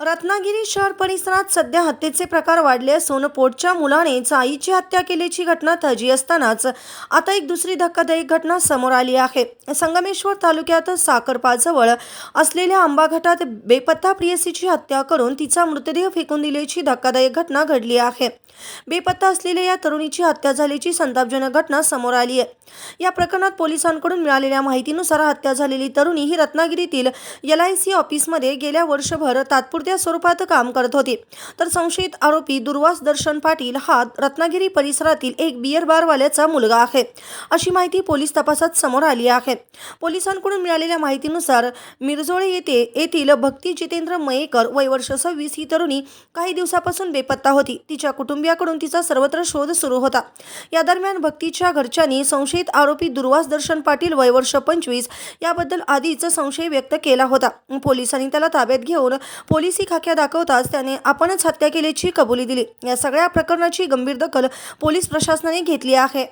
रत्नागिरी शहर परिसरात सध्या हत्येचे प्रकार वाढले असून पोटच्या मुलानेच आईची हत्या केल्याची घटना ताजी असतानाच आता एक दुसरी धक्कादायक घटना समोर आली आहे. संगमेश्वर तालुक्यात साखरपाजवळ असलेल्या आंबा घाटात बेपत्ता प्रियसीची हत्या करून तिचा मृतदेह फेकून दिल्याची धक्कादायक घटना घडली आहे. बेपत्ता असलेल्या या तरुणीची हत्या झाल्याची संतापजनक घटना समोर आली आहे. या प्रकरणात पोलिसांकडून मिळालेल्या माहितीनुसार हत्या झालेली तरुणी ही रत्नागिरीतील एल आय सी ऑफिसमध्ये गेल्या वर्षभर तात्पुरत्या स्वरूपात काम करत होती. तर संशयित आरोपी दुर्वास दर्शन पाटील हा रत्नागिरी परिसरातील एक बियर बारवाल्याचा मुलगा आहे. अशी माहिती पोलीस तपासात समोर आली आहे. पोलिसांकडून मिळालेल्या माहितीनुसार मिरजोळे येथे येथील भक्ती जितेंद्र मयेकर वय वर्ष सव्वीस ही तरुणी काही दिवसापासून बेपत्ता होती. तिच्या कुटुंबियाकडून तिचा सर्वत्र शोध सुरू होता. या दरम्यान भक्तीच्या घरच्यांनी संशयित आरोपी दुर्वास दर्शन पाटील वय वर्ष पंचवीस याबद्दल आधीच संशय व्यक्त केला होता. पोलिसांनी त्याला ताब्यात घेऊन पोलीस खाक्या दाखवताच त्याने आपणच हत्या केल्याची कबुली दिली. या सगळ्या प्रकरणाची गंभीर दखल पोलीस प्रशासनाने घेतली आहे.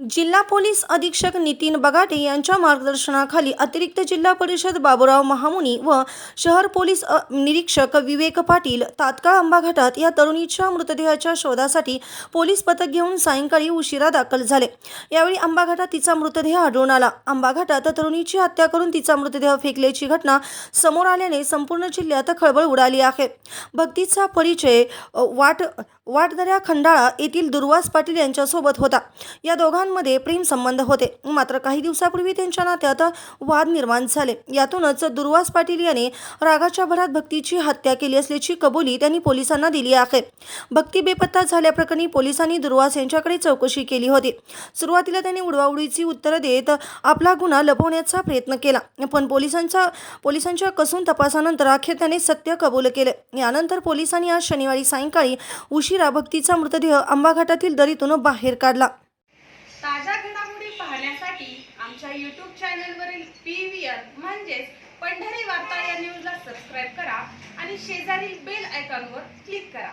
जिल्हा पोलीस अधीक्षक नितीन बगाटे यांच्या मार्गदर्शनाखाली अतिरिक्त जिल्हा परिषद बाबुराव महामुनी व शहर पोलीस निरीक्षक विवेक पाटील तात्काळ आंबाघाटात या तरुणीच्या मृतदेहाच्या शोधासाठी पोलीस पथक घेऊन सायंकाळी उशिरा दाखल झाले. यावेळी आंबाघाटात तिचा मृतदेह आढळून आला. आंबाघाटात तरुणीची हत्या करून तिचा मृतदेह फेकल्याची घटना समोर आल्याने संपूर्ण जिल्ह्यात खळबळ उडाली आहे. भक्तीचा परिचय वाट वाटदऱ्या खंडाळा येथील दुर्वास पाटील यांच्यासोबत होता. या दोघांमध्ये प्रेम संबंध होते. मात्र काही दिवसापूर्वी त्यांच्या नात्यात वाद निर्माण झाले. यातूनच दुर्वास पाटील याने रागाच्या भरात भक्तीची हत्या केली असल्याची कबुली त्यांनी पोलिसांना दिली आहे. भक्ती बेपत्ता झाल्याप्रकरणी पोलिसांनी दुर्वास यांच्याकडे चौकशी केली होती. सुरुवातीला त्यांनी उडवाउडीची उत्तरं देत आपला गुन्हा लपवण्याचा प्रयत्न केला. पण पोलिसांच्या पोलिसांच्या कसून तपासानंतर अखेर त्याने सत्य कबूल केले. यानंतर पोलिसांनी आज शनिवारी सायंकाळी उशीर भक्तीचा मृतदेह आंबाघाटातील दरीतून बाहेर काढला. ताज्या घडामोडी पाहण्यासाठी आमच्या यूट्यूब चॅनलवरील पी व्ही आर म्हणजेच पंढरी वार्ता या न्यूजला सबस्क्राईब करा आणि शेजारील बेल आयकॉनवर क्लिक करा.